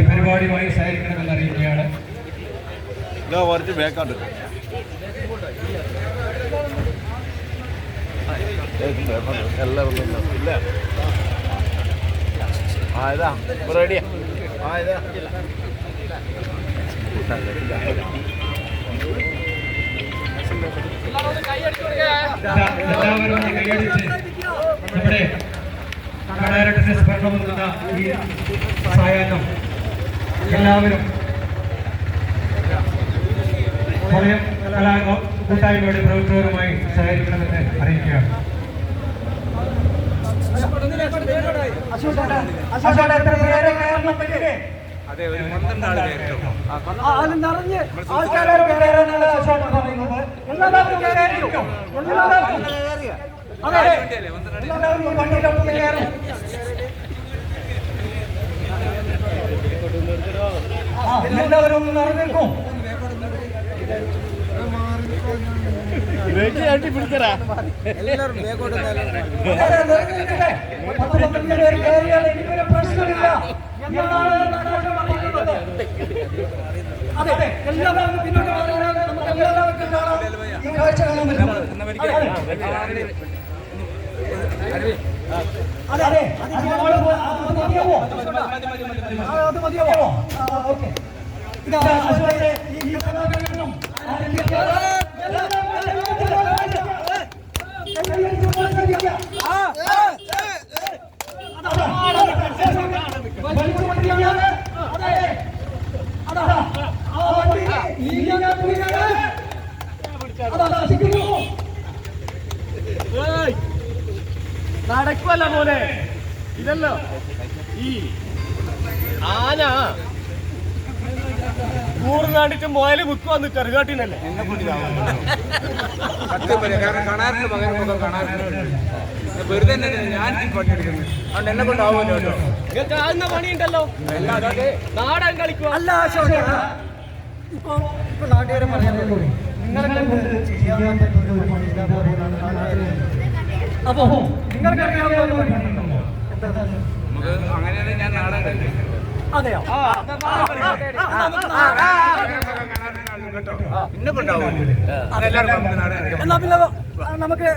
ഈ പരിപാടിയുമായി സഹകരിക്കണമെന്ന് അറിയിക്കുകയാണ് ഇതാ കുറച്ച് ബേക്കാണ്ട് എല്ലാവരും ഇല്ല. ആ ഇതാ. റെഡിയാ ആ. ഇതാ. എല്ലാവരും കൈയടിച്ച് നമ്മുടെ കലാരട്ടിന്റെ സ്മരണം നൽകുന്ന ഈ സായാഹ്നം. എല്ലാവരും സ്വയം കലാ കൂട്ടായ്മയുടെ പ്രവർത്തകരുമായി സഹകരിക്കണമെന്ന് അറിയിക്കുകയാണ്. ആൾ നിറഞ്ഞ് ആൾക്കാരെ കയറാനാണ് അശോകൻ പറയുന്നത്. എല്ലാവരും കയറിയിരിക്കും എല്ലാവരും അതെ. എല്ലാവരും വണ്ടിയിലോട്ട് കയറും കയറിയാൽ എനിക്കൊരു പ്രശ്നമില്ല. അതെ എല്ലാവരും പിന്നോട്ട് മാറിയാൽ നമുക്ക് എല്ലാവർക്കും കാണാം. ഈ കാഴ്ച കാണാൻ പറ്റും. അതെ അതെ. അത് മതിയാവോ? അത് മതിയാവോ? ആ, ഓക്കെ. നടക്കുവല്ല മോനെ. ഇതല്ലോ ഈ ആന കൂർന്നാണ്ടിട്ട് മോയൽ മുക്കുവന്ന് കറുകാട്ടിനല്ലേ വന്ന് കാണാറുണ്ട് വെറുതെ ഞാൻ പണിയെടുക്കുന്നത് അതുകൊണ്ട് എന്നെ കൊണ്ടാവുമല്ലോ കേട്ടോ. നിങ്ങൾക്ക് ആകുന്ന പണിയുണ്ടല്ലോ. നാടൻ കളിക്കുക. അല്ല അശോക ഇപ്പൊ ഇപ്പൊ നാട്ടുകാരെ പറയാനുള്ളൂ നിങ്ങളെ കൊണ്ട് ചെയ്യാൻ പറ്റുന്ന ഒരു പണി ഇല്ലാതെ പോകുന്നതാണ് ആ നാട്ടുകാര്. അപ്പോ നിങ്ങൾക്ക് അറിയാവുന്ന ഒരു പണി ഉണ്ടോ? എന്താ? നമുക്ക് അങ്ങനെയാണെങ്കിൽ ഞാൻ നാടൻ കളിക്കും. അതെയോ? പിന്നെ നമുക്ക്